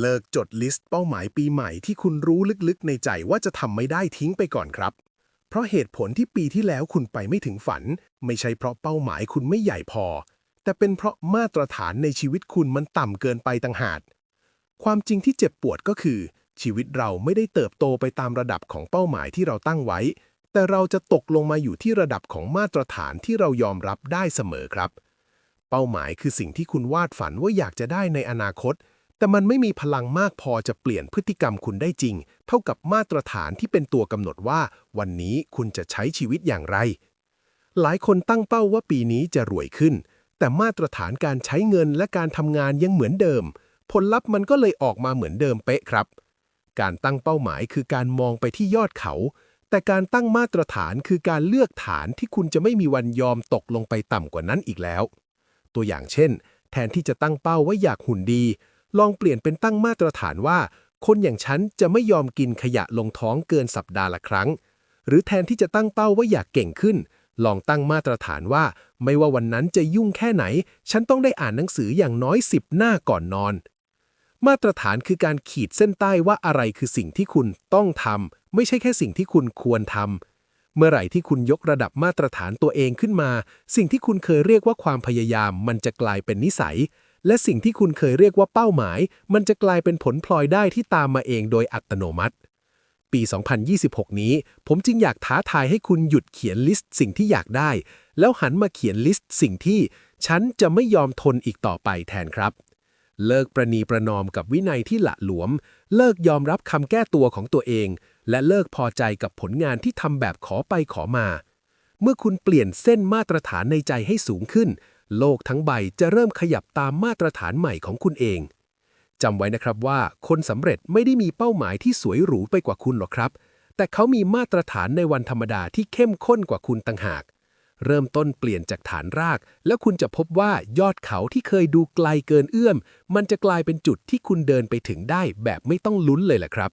เลิกจดลิสต์เป้าหมายปีใหม่ที่คุณรู้ลึกๆ ในใจว่าจะทำไม่ได้ทิ้งไปก่อนครับ เพราะเหตุผลที่ปีที่แล้วคุณไปไม่ถึงฝัน ไม่ใช่เพราะเป้าหมายคุณไม่ใหญ่พอ แต่เป็นเพราะมาตรฐานในชีวิตคุณมันต่ำเกินไปต่างหากความจริงที่เจ็บปวดก็คือ ชีวิตเราไม่ได้เติบโตไปตามระดับของเป้าหมายที่เราตั้งไว้ แต่เราจะตกลงมาอยู่ที่ระดับของมาตรฐานที่เรายอมรับได้เสมอครับ เป้าหมายคือสิ่งที่คุณวาดฝันว่าอยากจะได้ในอนาคต แต่มันไม่มีพลังมากพอจะเปลี่ยนพฤติกรรมคุณได้จริง เท่ากับมาตรฐานที่เป็นตัวกำหนดว่า วันนี้คุณจะใช้ชีวิตอย่างไร หลายคนตั้งเป้าว่าปีนี้จะรวยขึ้น แต่มาตรฐานการใช้เงินและการทำงานยังเหมือนเดิม ผลลัพธ์มันก็เลยออกมาเหมือนเดิมเป๊ะครับ การตั้งเป้าหมายคือการมองไปที่ยอดเขา แต่การตั้งมาตรฐานคือการเลือกฐานที่คุณจะไม่มีวันยอมตกลงไปต่ำกว่านั้นอีกแล้ว ตัวอย่างเช่น แทนที่จะตั้งเป้าว่าอยากหุ่นดี ลองเปลี่ยนเป็นตั้งมาตรฐานว่า คนอย่างฉันจะไม่ยอมกินขยะลงท้องเกินสัปดาห์ละครั้ง หรือแทนที่จะตั้งเป้าว่าอยากเก่งขึ้น ลองตั้งมาตรฐานว่า ไม่ว่าวันนั้นจะยุ่งแค่ไหน ฉันต้องได้อ่านหนังสืออย่างน้อยสิบหน้าก่อนนอน มาตรฐานคือการขีดเส้นใต้ว่าอะไรคือสิ่งที่คุณต้องทำไม่ใช่แค่สิ่งที่คุณควรทำเมื่อไหร่ที่คุณยกระดับมาตรฐานตัวเองขึ้นมา สิ่งที่คุณเคยเรียกว่าความพยายามมันจะกลายเป็นนิสัย และสิ่งที่คุณเคยเรียกว่าเป้าหมาย มันจะกลายเป็นผลพลอยได้ที่ตามมาเองโดยอัตโนมัติ ปี 2026 นี้ ผมจึงอยากท้าทายให้คุณหยุดเขียนลิสต์สิ่งที่อยากได้ แล้วหันมาเขียนลิสต์สิ่งที่ ฉันจะไม่ยอมทนอีกต่อไปแทนครับ เลิกประนีประนอมกับวินัยที่หละหลวม เลิกยอมรับคำแก้ตัวของตัวเอง และเลิกพอใจกับผลงานที่ทำแบบขอไปขอมา เมื่อคุณเปลี่ยนเส้นมาตรฐานในใจให้สูงขึ้น โลกทั้งใบจะเริ่มขยับตามมาตรฐานใหม่ของคุณเองจำไว้นะครับว่าคนสำเร็จไม่ได้มีเป้าหมายที่สวยหรูไปกว่าคุณหรอกครับ แต่เขามีมาตรฐานในวันธรรมดาที่เข้มข้นกว่าคุณต่างหาก เริ่มต้นเปลี่ยนจากฐานราก แล้วคุณจะพบว่ายอดเขาที่เคยดูไกลเกินเอื้อม มันจะกลายเป็นจุดที่คุณเดินไปถึงได้แบบไม่ต้องลุ้นเลยแหละครับ